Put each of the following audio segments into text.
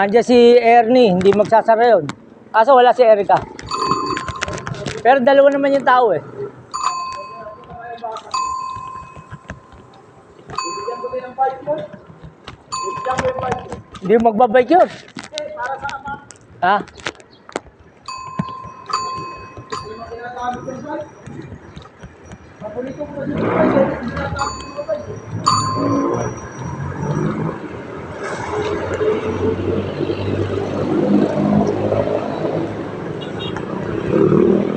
Andiyan si Ernie, hindi magsasara yun. Kaso wala si Erica. Pero dalawa naman yung tao eh. Hindi magbabike yun. Ha? Thank you.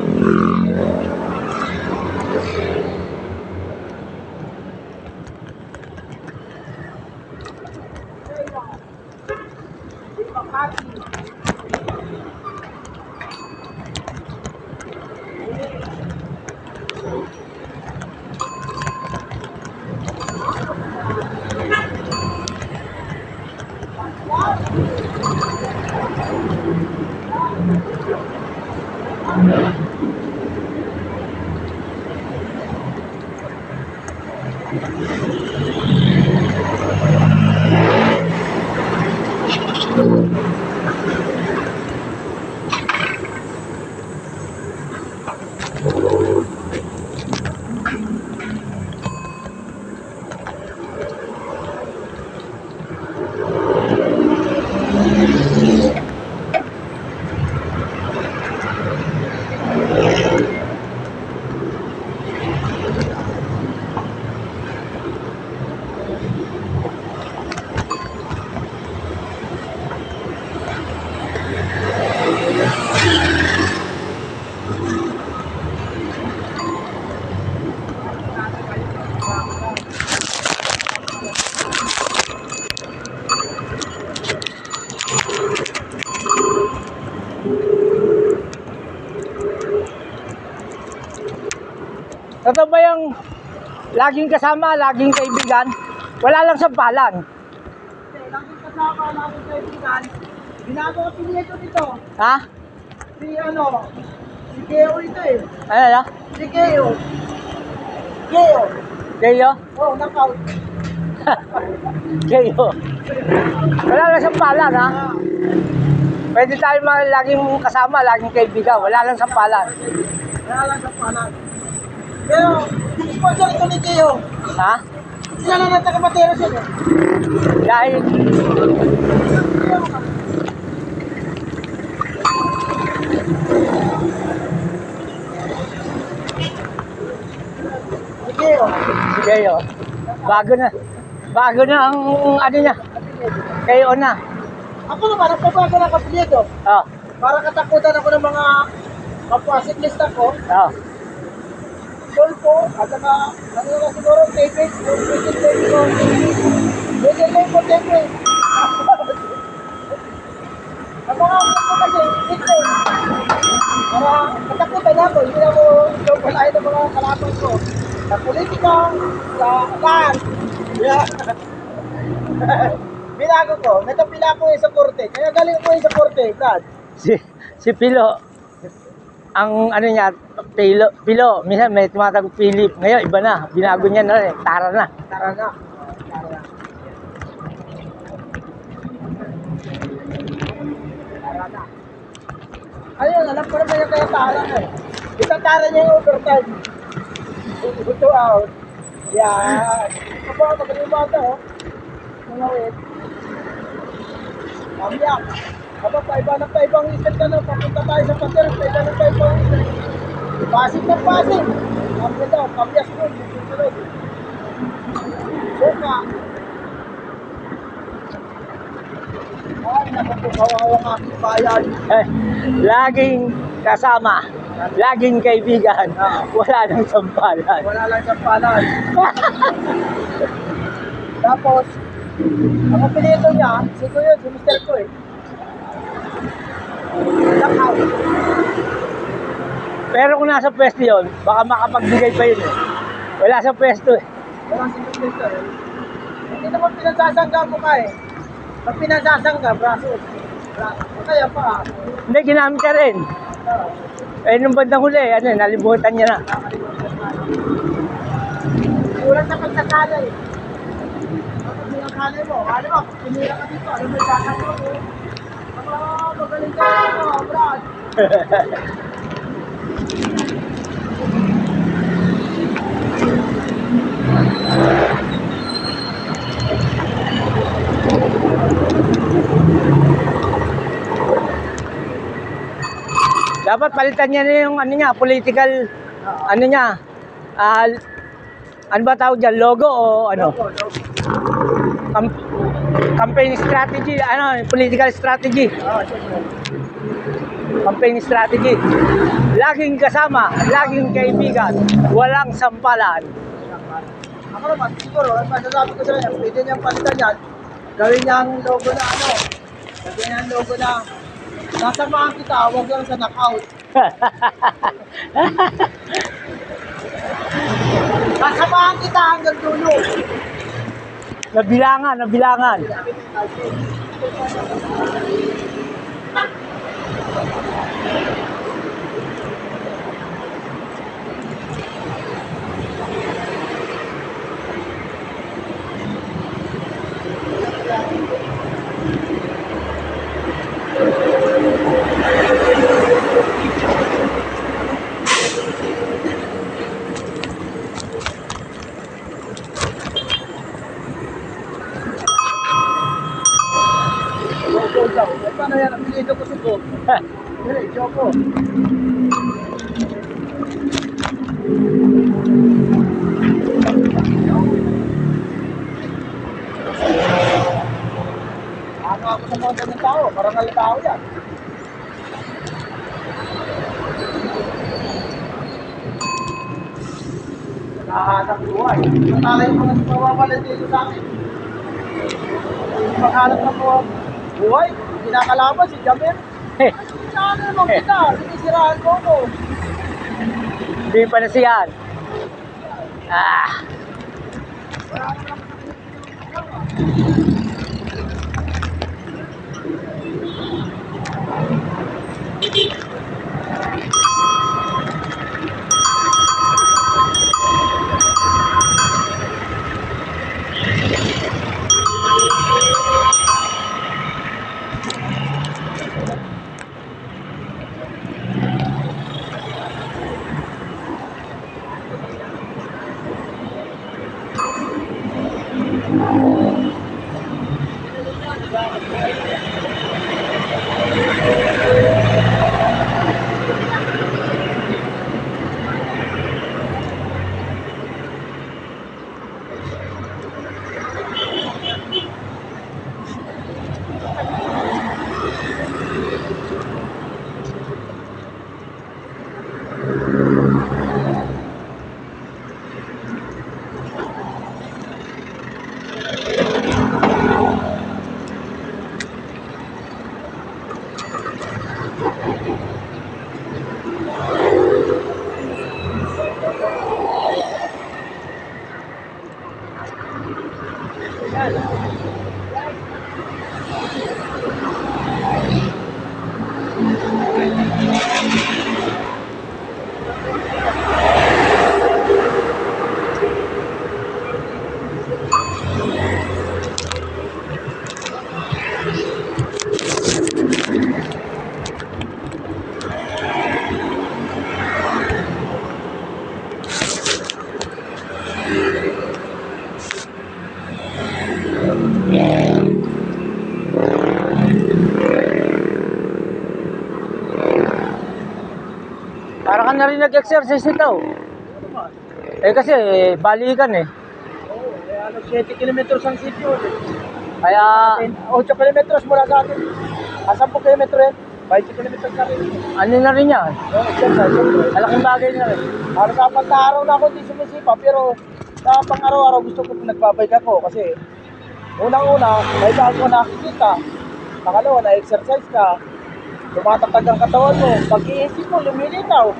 Thank you. Totoo ba yung laging kasama, laging kaibigan? Wala lang sa palan. Laging kasama, laging kaibigan. Binago ko pinito dito. Ha? Si ano, si Geo ito eh. Ano na? Si Geo. Geo. Kayo? Oh, knockout. Kayo. Wala lang sa palan, ha? Ah, Pwede tayo mga laging kasama, laging kaibigan. Wala lang sa palan. Kaya lang sa panan. Geo, sponsor ito ni Geo. Ha? Sila lang ang taga-matero siya. eh. Dahil, ka. Si Kayo. Bago na. Bago na ang ano niya. Kayo na. Ako naman, nagpabago ng kapilito. Oh, Para katakutan ako ng mga kapasiklista ko. oh. Golfo, at saka, ano na siguro, favorite, yung favorite favorite ko. Favorite favorite ko, favorite. Ang mga ano ko kasi, ito, para katakutan ako, hindi na ako palahin ng mga kalaban ko. Sa politika, sa lahat. Yeah. Binago ko, natapila ko sa korte. Kaya galing ko sa korte, Brad. Si, si Pilo, ang ano niya, Pilo, Pilo, minsan may tumatawag Philip. Ngayon, iba na. Binago niya na rin. Tara na. Tara na. Tara na. Ayun, alam ko naman yung kaya tara na eh. Itatara niya yung overtime. Ito out. Yan. Aba, magaling bata oh. Wait. Mamaya. Aba, paiba ng paibang isip ka na. Papunta tayo sa pader. Paiba ng paibang isip. Pasig ng pasig. Mamaya daw, kamyas mo. Sunod. Buka. Ako po, kawawa ang aking bayan. Eh, laging kasama, laging kaibigan, wala nang sampalan. Wala lang sa palan. Tapos, ang apelyido niya, si Kuya, si Mr. Ko eh. Lockout. Pero kung nasa pwesto yun, baka makapagbigay pa yun eh. Wala sa pwesto eh. Eh. Hindi naman pinasasangga mo ka eh. Pag pinasasangga, braso. Braso. Kaya pa. Hindi, ginamit ka rin. Eh, nung bandang huli, ano, eh, nalimutan niya na. Kulang sa pagkakala eh. Kapag pinakala mo, ano mo, pinira ka dito, ano mo sasangga mo? Ah, magaling ka ano, Brad. Dapat palitan niya na yung ano niya, political, ano niya, ah, ano ba tawag dyan, logo o ano? Logo, logo. Cam- campaign strategy, ano, political strategy, campaign strategy. Laging kasama, laging kaibigan, walang sampalan. Ako naman, siguro, ang masasabi ko sa kanya, pwede niyang palitan yan, gawin niyang logo na ano, gawin niyang logo na, nasamahan kita, huwag lang sa knockout. Nasamahan kita hanggang dulo. nabilangan, nabilangan. Logo Maghanap ng mga buhay. Kinakalaban si Jamir. Ano mo kita? Sinisiraan mo ko. Hindi pa na siyan. Ah, Para ka na rin nag-exercise nito. Eh kasi, eh, balikan eh. Oo, eh, ano, 7 kilometers ang sitio. Kaya, 8 kilometers mula sa atin. Ah, 10 kilometro yan. 20 kilometro na rin. Ano na rin yan? Oh, exercise. Malaking bagay na rin. Ano sa pagka-araw na ako hindi sumisipa, pero sa pang-araw-araw gusto ko nagbabike ako kasi unang-una, may bago na nakikita. Pangalawa, na-exercise ka. Tumatatag ang katawan mo. Pag-iisip mo, lumilitaw.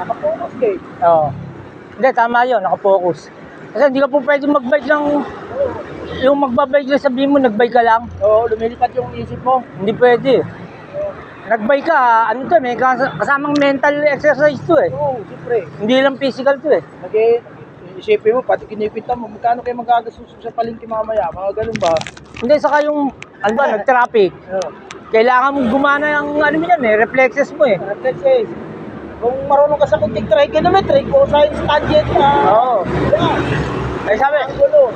Nakapokus ka eh. Oo. Hindi, tama yun, nakafocus. Kasi hindi ka po pwede mag-bike ng... Yung magbabike lang sabihin mo, nag-bike ka lang. Oo, lumilipad yung isip mo. Hindi pwede. Nag-bike ka, ano to, may kas- kasamang mental exercise to eh. Oo, siyempre. Hindi lang physical to eh. nag isipin mo, pati kinipita mo, magkano kayo magagastos sa palengke mamaya, mga ganun ba? Hindi, saka yung, ano ba, nag-traffic. Oo. Kailangan mong gumana yung, ano mo yan eh, reflexes mo eh. Reflexes. Kung marunong ka sa kunting trigonometry, kung science tangent ka, Oo. yan, Ay sabi, ang gulo.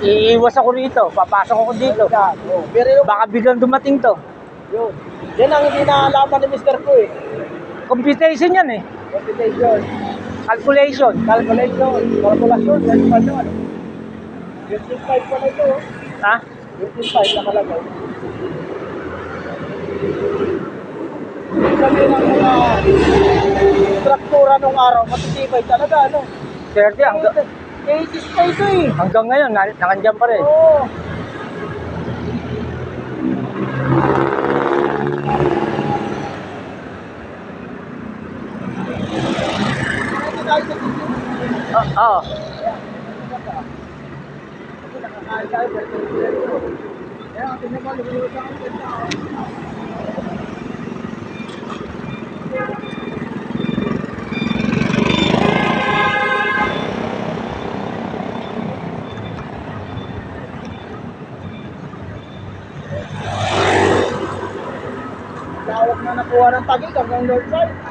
iiwas ako rito, papasok ako dito. Yan. Pero yung, Baka biglang dumating to. yun. Yan ang hindi naalaman ni Mr. Ko eh. Computation yan eh. Computation, Calculation. calculation, calculation, yan pa yun. 25 pa na ito. Ha? 25 nakalagay. Sabi ng mga traktura nung araw, matitibay talaga, ano? 30 hanggang, 80s pa ito eh. hanggang ngayon, na- nakandyan pa rin. Oo. Oo. Oh, Lawak na nakuha ng tagig hanggang north side.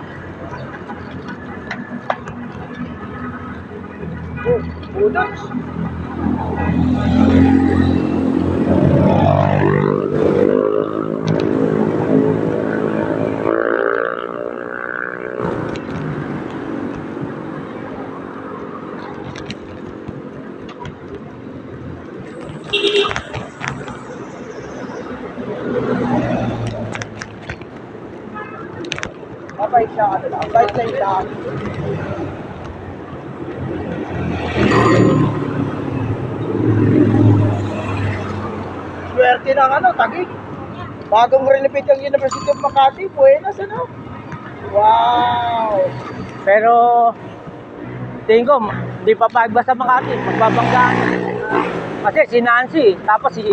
Bulldogs. Mabait siya, ano lang. Na lang. Ng ano, tagig. Bagong renovate ang University of Makati. Buenas, ano? Wow! Pero, tingin ko, hindi pa pa basta Makati, magbabanggaan. Kasi si Nancy, tapos si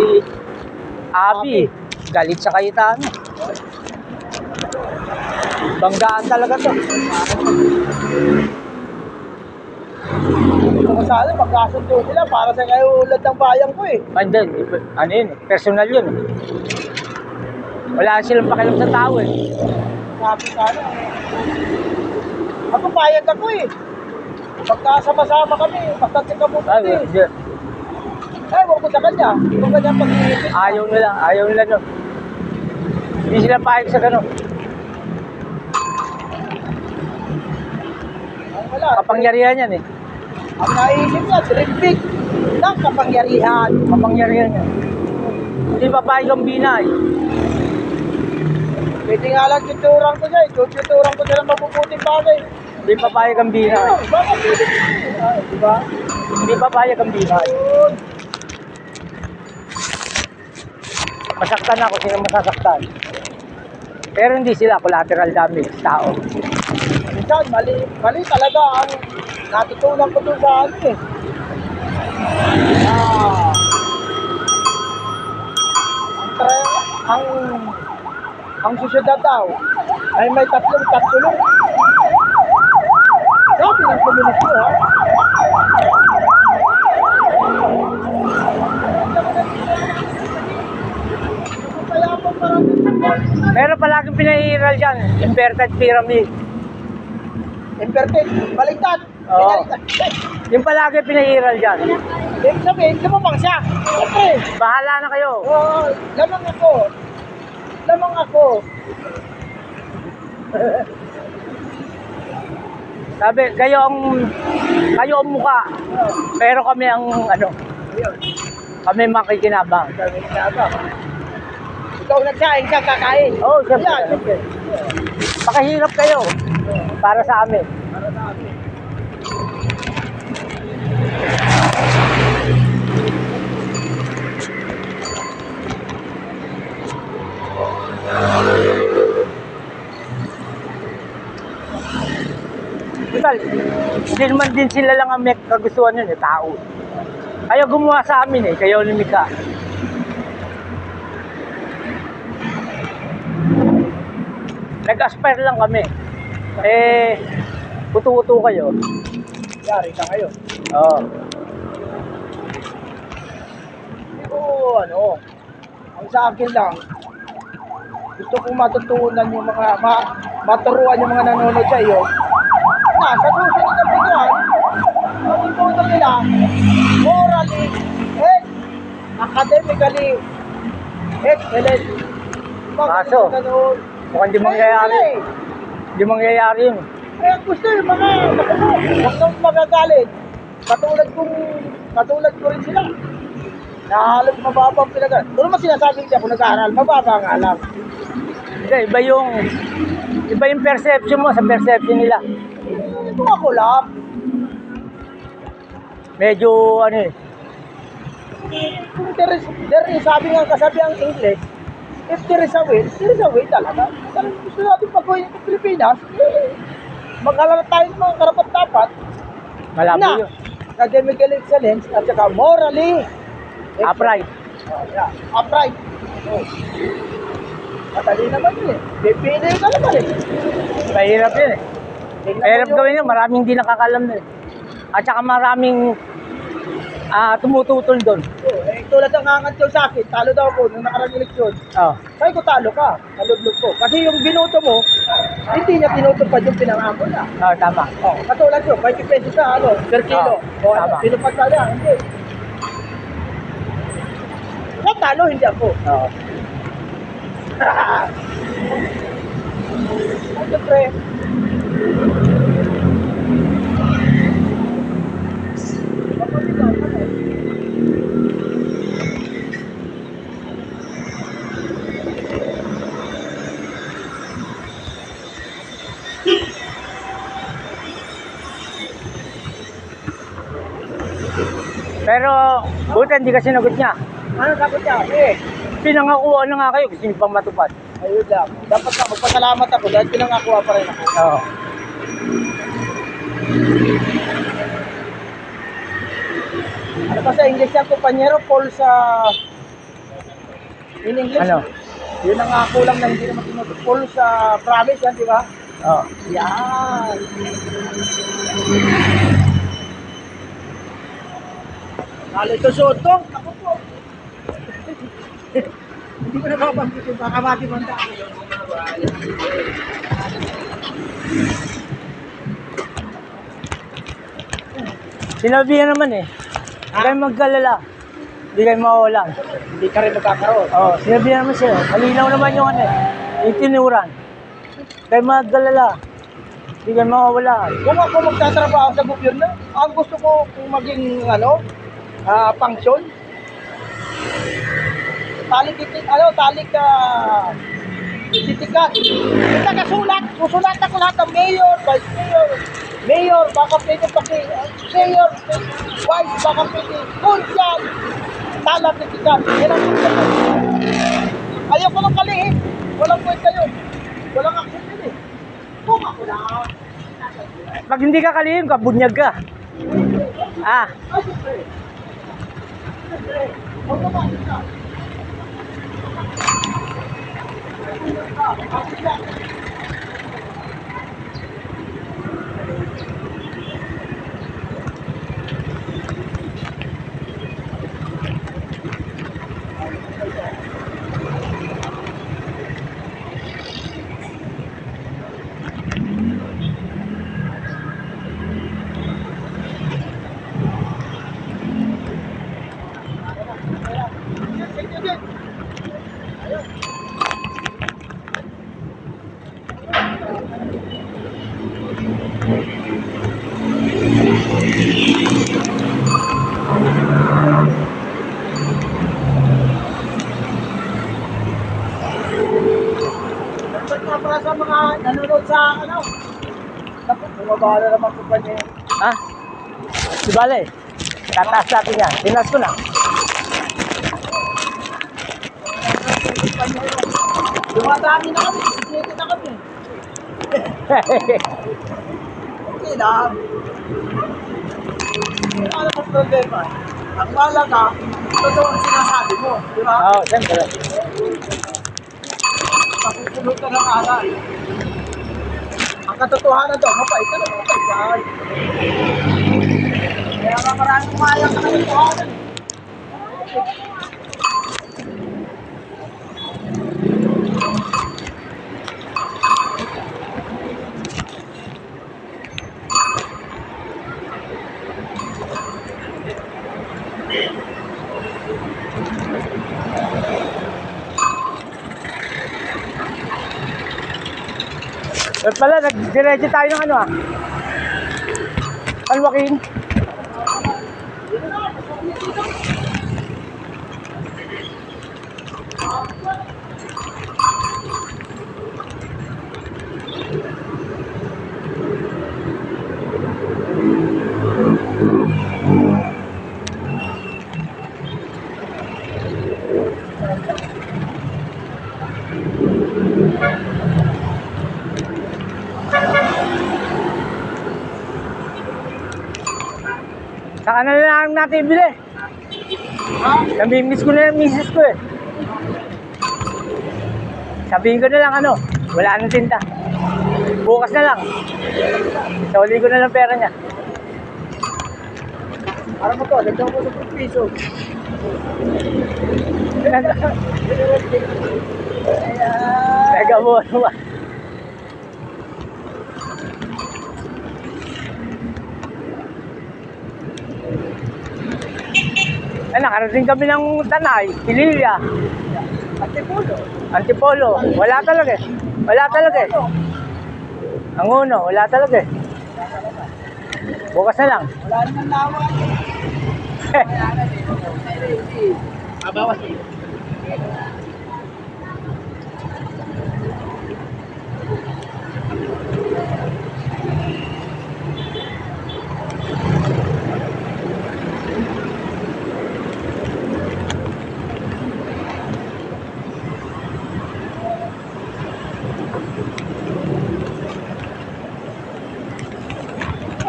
Abby, galit sa Cayetano. Banggaan talaga to. Ko sana, magkasundo sila para sa kayo ulad ng bayan ko eh. And then, ano yun, personal yun. Wala silang pakialam sa tao eh. Sabi sana. Ako payag ako eh. Pagkasama-sama kami, ka mo Ay, eh. hindi. Eh, huwag ko sa kanya. Hindi ko kanya pag-iisip. Ayaw nila, ayaw nila no. Hindi sila pahig sa gano'n. Wala. Kapangyarihan yan eh. Ang naisip niya, tripik ng kapangyarihan. Kapangyarihan yan. Hindi pa pahig ang binay. Pwede nga lang tuturan ko siya. eh. Tuturan ko siya ng mabubuting bagay. Hindi pa pahig ang binay. Bakit di ba? Hindi pa pahig ang binay. Masaktan ako, sino masasaktan. Pero hindi sila collateral damage, tao. Minsan, mali, mali talaga ang natutunan ko doon sa ano eh. Ah, ang ang ang susyudad daw ay may tatlong tatulong. Sabi ng komunismo ha. Pero palaging pinahiral dyan, inverted pyramid. Imperfect, baliktad. Oo. Yung palagi pinahiral dyan. Ibig sabihin, lumamang siya. Siyempre. Bahala na kayo. Oo, lamang ako. Lamang ako. Sabi, kayo ang, kayo ang mukha. Pero kami ang, ano, Ayun. kami makikinabang. Sabi niya ba? ikaw nagsaing ka kakain. Oo, siyempre. Yeah, siyempre. Pakahirap kayo. Para sa amin. Total, hindi naman din sila lang ang may kagustuhan yun, eh, tao. Kayo gumawa sa amin eh, kayo lumika. Nag-aspire lang kami. Eh, puto-puto kayo. Yari ka ngayon. Oo. Oo, ano, ang sa akin lang, gusto kong matutunan yung mga, ma, maturuan yung mga nanonood sa iyo, na sa susunod na videoan, matutunan nila morally and academically excellent. Kaso. Mukhang di mangyayari. Eh, Di mangyayari yun. eh, gusto yung mga, huwag nang magagalit. Katulad kong, katulad ko rin sila. Na halos mababa ang pinag Ano naman sinasabi hindi ako nag-aaral, mababa ang alam. Hindi, iba yung, iba yung perception mo sa perception nila. Ito ako lang. Medyo, ano eh, Kung there is, there is, sabi nga kasabi ang English, if there is a will, there is a way talaga. Kung gusto natin pag-uwi ng Pilipinas, eh, mag-alala tayo ng mga karapat dapat malabo na yun. Academical excellence at saka morally Upright. Oh, yeah. Upright. Oh. Madali naman yun eh. Pipili ka naman eh. Mahirap yun eh. Mahirap gawin yun, maraming hindi nakakalam nun. eh. At saka maraming ah tumututol doon. Oh, eh, tulad ng angat ko sa akin, talo daw ako nung nakarang eleksyon. Oh. Sabi ko talo ka, nalublog ko. Kasi yung binoto mo, hindi niya pinutupad yung pinangako niya. Oh, tama. Oh, katulad yun, 20 pesos na ano, per kilo. Oh, Oh, tama. pinupad ka niya, hindi. Siya talo, hindi ako. Oh. Ay, siyempre. Pero, buti hindi ka sinagot niya. Ano sabi niya? Eh, Pinangakuha na nga kayo, niyo pang matupad. ayun lang. Dapat na magpasalamat ako dahil pinangakuha pa rin ako. Oo. Ano pa sa English yan, kumpanyero, Paul sa... In English? Ano? Yun ang ako lang na hindi naman tinutupad. Paul sa promise yan, di ba? Oo. Yan. Nalito Soto. Ako po. Hindi ko nababanggit yung baka matibanda. Sinabihan naman eh. Huwag kayong magkalala. Hindi kayo mawawalan. Hindi ka rin magkakaroon. Oo, sinabihan naman siya. Malinaw naman yung ano eh. Yung tinuran. Huwag kayong magkalala. Hindi kayo mawawalan. Kung ako magtatrabaho sa gobyerno, ang gusto ko kung maging ano, ah function, talik itik, ano, talik ka titikat. Yung nakasulat, susulat ako lahat ng mayor, vice mayor, mayor, baka pwede paki, mayor, vice, baka pwede, kunsyan, tala titikat. Yan ang gusto ko. Ayaw ko ng kalihit. Walang kwenta yun. Walang action yun eh. Kung ako lang. Pag hindi ka kalihim ka, bunyag ka. Ah, Ay, siyempre. Bale. Tataas natin yan. Tinas ko na. Dumadami na kami, sisito na kami. Okay lang. Ano ang problema? Ang malaga, totoo ang sinasabi mo. Di ba? Oo, siyempre. Papupunod ka ng aral. Ang katotohanan daw, mapait ka na mapait yan. Kaya maraming umayang sa katotohanan. Eh pala, nag-diretso tayo ng ano ah. San Joaquin. Saka na lang natin bili. Namimiss ko na yung misis ko eh. Sabihin ko na lang ano, wala nang tinta. Bukas na lang. Sauli ko na lang pera niya. Ano mo to? Lagyan ko sa piso. Teka mo ano ba? Ay, nakarating kami ng Tanay, Pililya, Ate Pulo. Antipolo. Wala talaga eh. Wala talaga eh. Ang uno, wala talaga eh. Bukas na lang. Wala naman lawa. Abawas eh.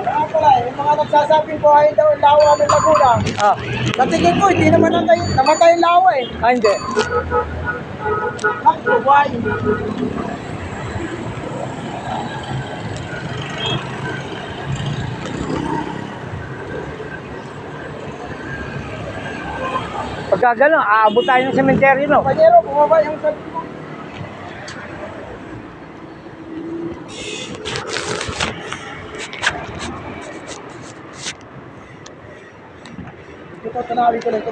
Kaya pala, eh, yung mga nagsasabing buhay daw ang lawa ng Laguna. Ah, Sa tingin ko, hindi naman namatay, namatay yung lawa eh. ah hindi. Ang buhay. Pagka gano'n, aabot tayo ng sementeryo no. Panyero, bumaba yung sabi tanawin ko lang ito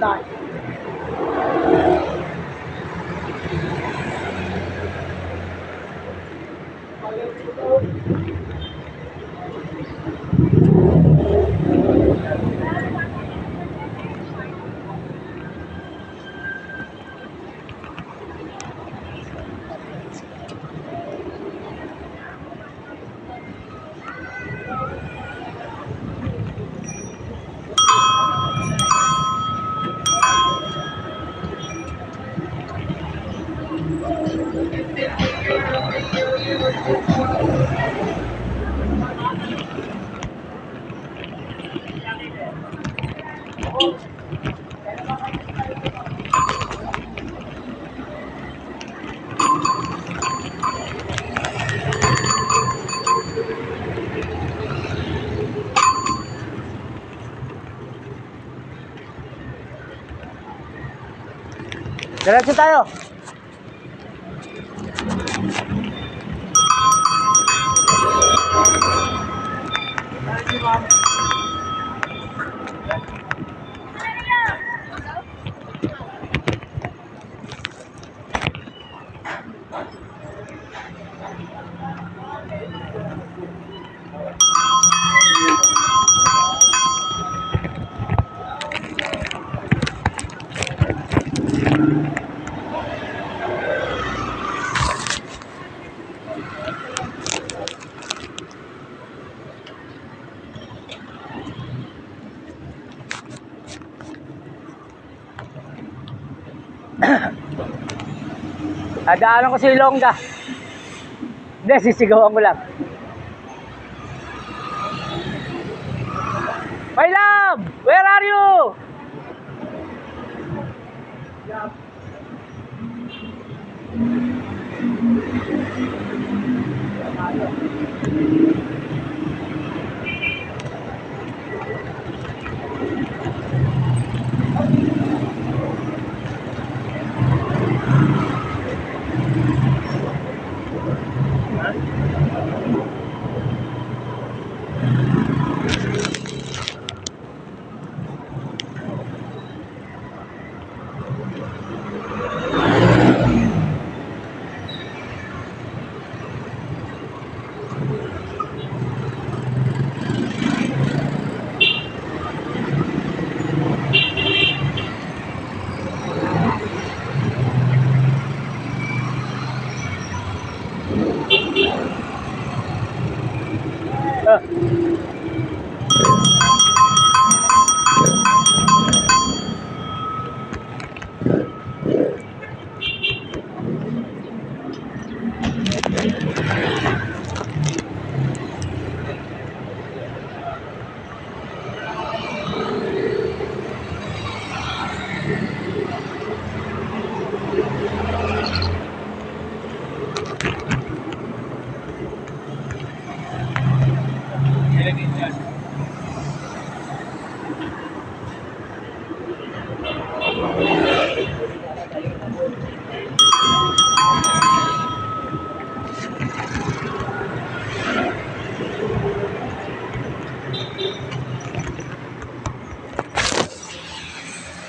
Diretso tayo. Thank you, Mom. Adaanan ko si Ilongga. Hindi, sisigawan ko lang. My love! Where are you? Ah.